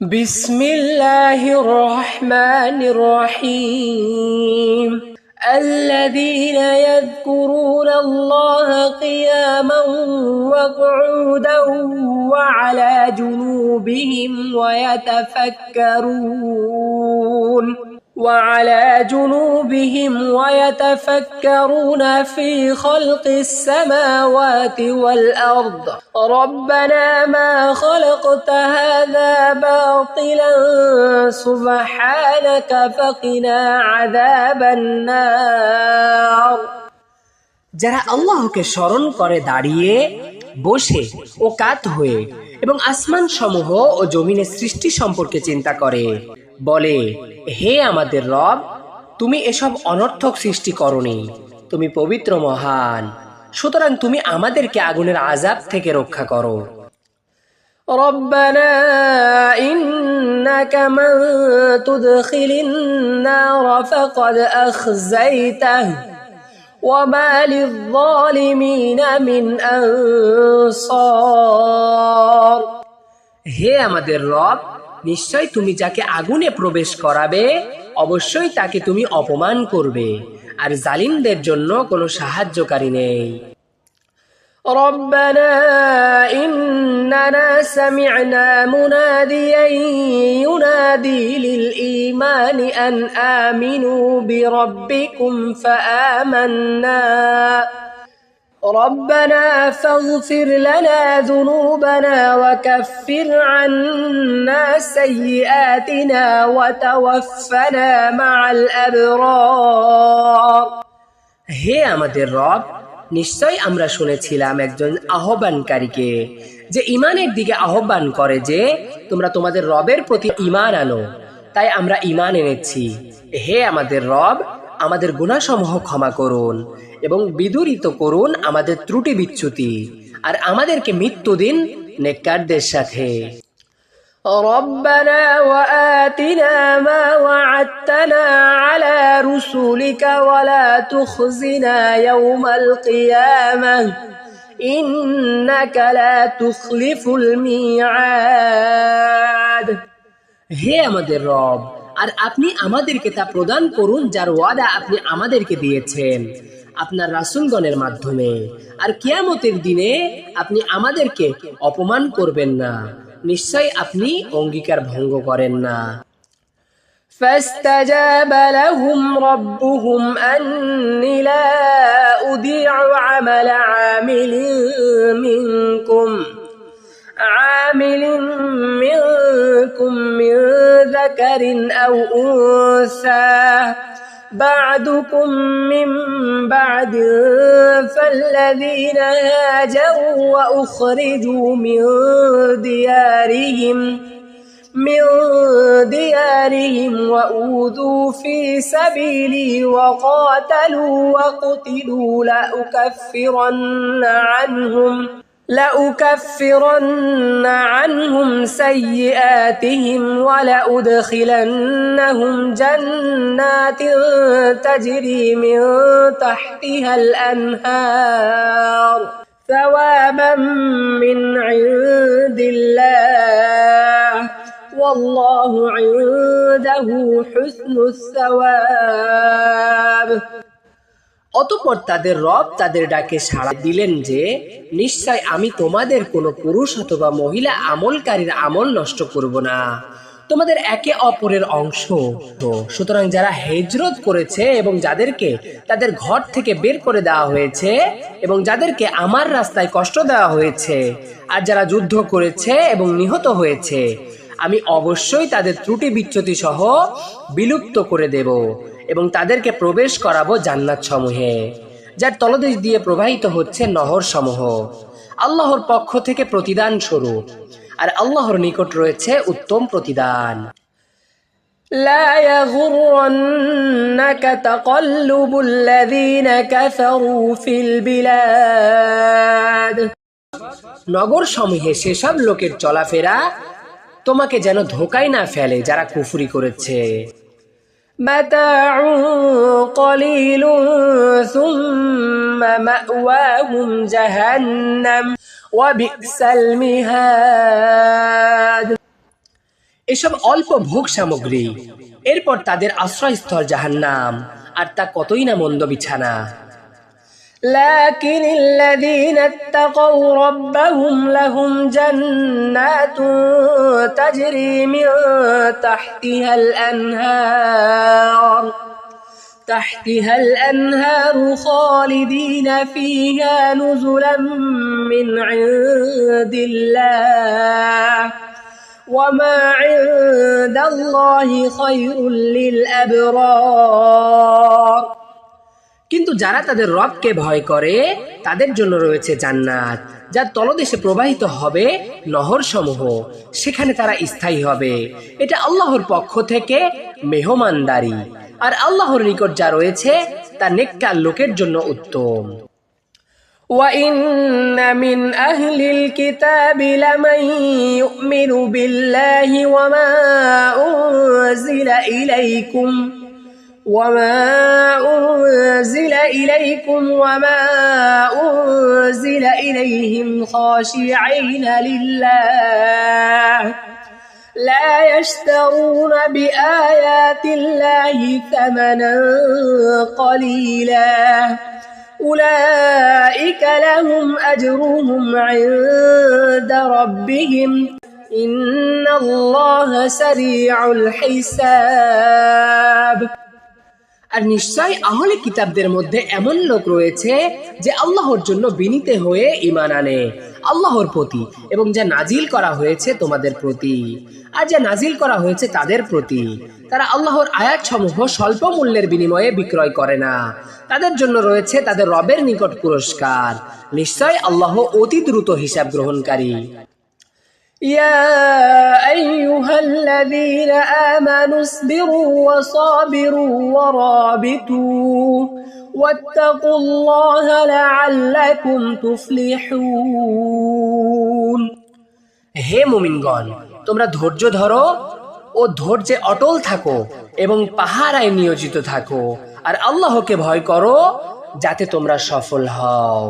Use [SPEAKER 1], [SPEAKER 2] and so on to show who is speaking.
[SPEAKER 1] بسم الله الرحمن الرحيم. الذين يذكرون الله قياما وقعودا وعلى جنوبهم ويتفكرون. وعلى جنوبهم ويتفكرون في خلق السماوات والأرض ربنا ما خلقت هذا باطلا سبحانك فقنا عذاب النار
[SPEAKER 2] যারা আল্লাহকে স্মরণ করে দাঁড়িয়ে বসে ও কাত হয়ে এবং আসমান সমূহ ও জমিনের সৃষ্টি সম্পর্কে চিন্তা করে বলে হে আমাদের রব তুমি এসব অনর্থক সৃষ্টি করনি তুমি পবিত্র মহান সুতরাং তুমি আমাদেরকে আগুনের আজাব থেকে রক্ষা করো
[SPEAKER 1] ربنا إنك من تدخل النار فقد أخزيته وما للظالمين من أنصار
[SPEAKER 2] হে আমাদের রব নিশ্চয় তুমি যাকে আগুনে প্রবেশ করাবে অবশ্যই তাকে তুমি অপমান করবে আর জালিমদের জন্য কোনো সাহায্যকারী নেই
[SPEAKER 1] ربنا إننا سمعنا مناديا ينادي للإيمان أن آمنوا بربكم فآمنا ربنا فاغفر لنا ذنوبنا وكفر عنا سيئاتنا وتوفنا مع الأبرار
[SPEAKER 2] হে আমাদের রব নিশ্চয় আমরা শুনেছিলাম একজন আহ্বানকারীকে যে ইমানের দিকে আহ্বান করে যে তোমরা তোমাদের রবের প্রতি ইমান আনো তাই আমরা ইমান এনেছি হে আমাদের রব আমাদের গুণাসমূহ ক্ষমা করুন এবং বিদুরিত করুন আমাদের ত্রুটি বিচ্যুতি আর আমাদেরকে মৃত্যু দিন নেককারদের সাথে
[SPEAKER 1] ربنا وآتنا ما وعدتنا على رسلك ولا تخزنا يوم القيامة إنك لا تخلف الميعاد
[SPEAKER 2] হে আমাদের রব আর আপনি আমাদেরকে তা প্রদান করুন যার ওয়াদা আপনি আমাদেরকে দিয়েছেন আপনার রাসুলগণের মাধ্যমে আর কিয়ামতের দিনে আপনি আমাদেরকে অপমান করবেন না নিশ্চয় আপনি অঙ্গীকার ভঙ্গ করেন না
[SPEAKER 1] فاستجاب لهم ربهم أني لا أضيع عمل عامل منكم عامل منكم من ذكر أو أنثى بعدكم من بعد فالذين هاجروا وأخرجوا من ديارهم من ديارهم وأوذوا في سبيلي وقاتلوا وقتلوا لأكفرن عنهم. لأكفرن عنهم سيئاتهم ولأدخلنهم جنات تجري من تحتها الأنهار ثوابا من عند الله والله عنده حسن الثواب
[SPEAKER 2] অতপর তাদের রব তাদের ডাকে সাড়া দিলেন যে, নিশ্চয় আমি তোমাদের কোনো পুরুষ অথবা মহিলা আমলকারীর আমল নষ্ট করব না। তোমাদের একে অপরের অংশ। সুতরাং যারা হেজরত করেছে এবং যাদেরকে তাদের ঘর থেকে বের করে দেওয়া হয়েছে এবং যাদেরকে আমার রাস্তায় কষ্ট দেওয়া হয়েছে, আর যারা যুদ্ধ করেছে এবং নিহত হয়েছে, আমি অবশ্যই তাদের ত্রুটি বিচ্যুতি সহ বিলুপ্ত করে দেব। এবং তাদেরকে প্রবেশ করাবো জান্নাত সমূহে যার তলদেশ দিয়ে প্রবাহিত হচ্ছে নহর সমূহ আল্লাহর পক্ষ থেকে প্রতিদান স্বরূপ আর আল্লাহর নিকট রয়েছে উত্তম প্রতিদান
[SPEAKER 1] لا يغرنك تقلب الذين كفروا في البلاد
[SPEAKER 2] নগর সমূহে সেসব লোকের চলাফেরা তোমাকে যেন ধোকায় না ফেলে যারা কুফরি করেছে
[SPEAKER 1] متاع قليل ثم مأواهم جهنم وبئس المهاد
[SPEAKER 2] এসব অল্প ভোগ সামগ্রী এরপর তাদের আশ্রয়স্থল জাহান্নাম আর তা কতই না মন্দ বিছানা
[SPEAKER 1] لكن الذين اتقوا ربهم لهم جنات تجري من تحتها الأنهار تحتها الأنهار خالدين فيها نزلا من عند الله وما عند الله خير للأبرار.
[SPEAKER 2] কিন্তু যারা তাদের রবকে ভয় করে তাদের জন্য রয়েছে জান্নাত যার তলদেশে প্রবাহিত হবে নহর সমূহ সেখানে তারা স্থায়ী হবে এটা আল্লাহর পক্ষ থেকে মেহমানদারি আর আল্লাহর নিকট যা রয়েছে তা নেককার লোকের জন্য উত্তম
[SPEAKER 1] وإن من أهل الكتاب لمن يؤمن بالله وما أنزل إليكم وما أنزل إليكم وما أنزل إليهم خاشعين لله لا يشترون بآيات الله ثمنا قليلا أولئك لهم أجرهم عند ربهم إن الله سريع الحساب
[SPEAKER 2] আর নিশ্চয় আহলে কিতাবদের মধ্যে এমন লোক রয়েছে যে আল্লাহর জন্য বিনীত হয়ে ইমান আনে, আল্লাহর প্রতি, এবং যা নাজিল করা হয়েছে তোমাদের প্রতি। আর যা নাজিল করা হয়েছে তাদের প্রতি। তারা আল্লাহর আয়াত সমূহ স্বল্প মূল্যের বিনিময়ে বিক্রয় করে না। তাদের জন্য রয়েছে তাদের রবের নিকট পুরস্কার। নিশ্চয় আল্লাহ অতি দ্রুত হিসাব গ্রহণকারী।
[SPEAKER 1] يا أيها الذين آمنوا اصبروا وصابروا ورابطوا واتقوا الله لعلكم تفلحون
[SPEAKER 2] হে মুমিনগণ তোমরা ধৈর্য ধরো ও ধৈর্যে অটল থাকো এবং পাহারায় নিয়োজিত থাকো আর আল্লাহকে ভয় করো যাতে তোমরা সফল হও